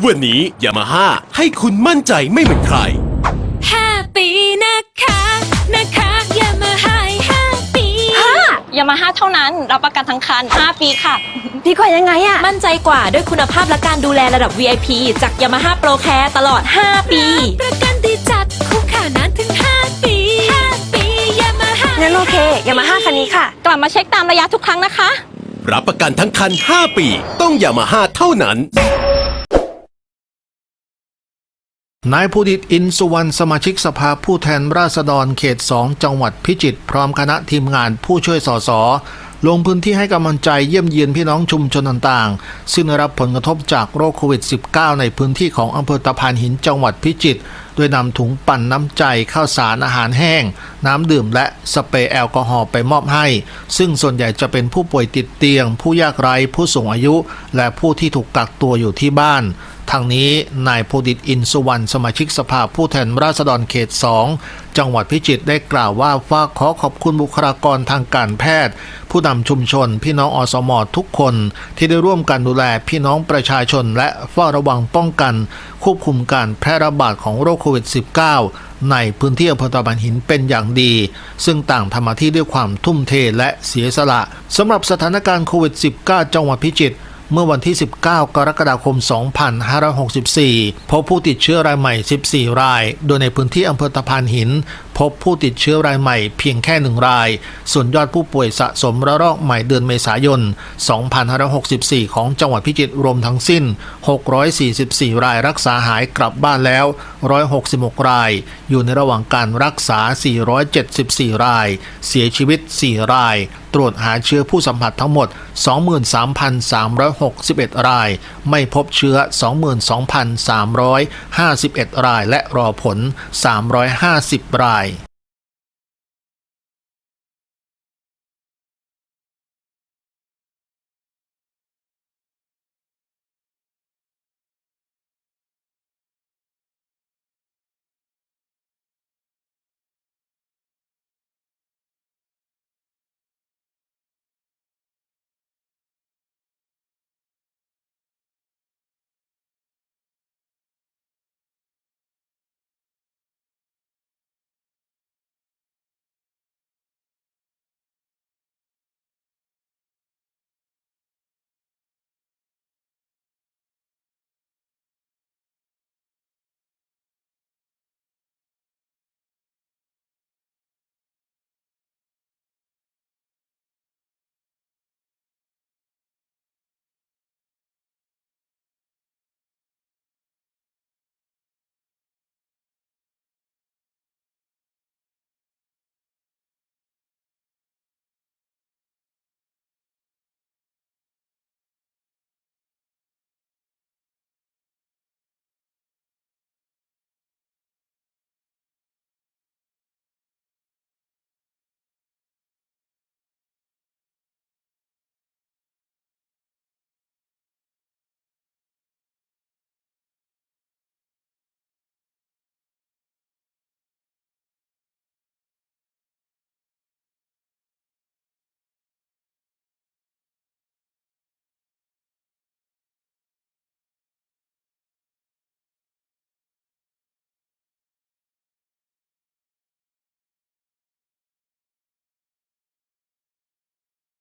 วันนี้ยามาฮ่าให้คุณมั่นใจไม่เหมือนใคร ห้าปีนะคะ นะคะอย่ามาหายห้าปียามาฮ่าเท่านั้น รับประกันทั้งคัน 5 ปีค่ะ ดีกว่ายังไงอะมั่นใจกว่าด้วยคุณภาพและการดูแลระดับ VIP จาก Yamaha Pro Care ตลอด 5 ปี ประกันดีจัดคุ้มค่านานถึง5ปี5ปียามาฮ่างั้นโอเคยามาฮ่าคันนี้ค่ะ กลับมาเช็คตามระยะทุกครั้งนะคะ รับประกันทั้งคัน 5 ปี ต้องยามาฮ่าเท่านั้น นายภูดิตอินสุวรรณสมาชิกสภาผู้แทนราษฎรเขต 2 จังหวัดพิจิตรพร้อมคณะทีมงานผู้ช่วยสสลงพื้นที่ให้กำลังใจเยี่ยมเยียนพี่น้องชุมชนต่างๆ ซึ่งได้รับผลกระทบจากโรคโควิด -19 ในพื้นที่ของอำเภอตะพานหินจังหวัดพิจิตรโดยนำถุงปั่นน้ำใจข้าวสารอาหารแห้ง น้ำดื่มและสเปรย์แอลกอฮอล์ไปมอบให้ ซึ่งส่วนใหญ่จะเป็นผู้ป่วยติดเตียง ผู้ยากไร้ผู้สูงอายุ และผู้ที่ถูกกักตัวอยู่ที่บ้าน ทางนี้นายโพดิตอินสุวรรณสมาชิกสภาผู้แทนราษฎรเขต 2 จังหวัดพิจิตรได้กล่าวว่าฝากขอขอบคุณบุคลากรทางการแพทย์ ผู้นำชุมชน พี่น้องอสมทุกคนที่ได้ร่วมกันดูแลพี่น้องประชาชน และเฝ้าระวังป้องกัน ควบคุมการแพร่ระบาดของโรคโควิด -19 ในพื้นที่อำเภอตะบันหินเป็นอย่างดี ซึ่งต่างทำหน้าที่ด้วยความทุ่มเทและเสียสละสำหรับสถานการณ์โควิด -19 จังหวัดพิจิตร เมื่อวันที่ 19 กรกฎาคม 2564 พบผู้ติดเชื้อรายใหม่ 14 ราย โดยในพื้นที่อำเภอตะพานหิน บผู้ติดเชื้อรายใหม่เพียงแค่หนึ่งราย ส่วนยอดผู้ป่วยสะสมระลอกใหม่เดือนเมษายน 2564 ของจังหวัดพิจิตรรวมทั้งสิ้น 644 รายรักษาหายกลับบ้านแล้ว 166 ราย อยู่ในระหว่างการรักษา 474 ราย เสียชีวิต 4 ราย ตรวจหาเชื้อผู้สัมผัสทั้งหมด 23,361 ราย ไม่พบเชื้อ 22,351 ราย และรอผล 350 ราย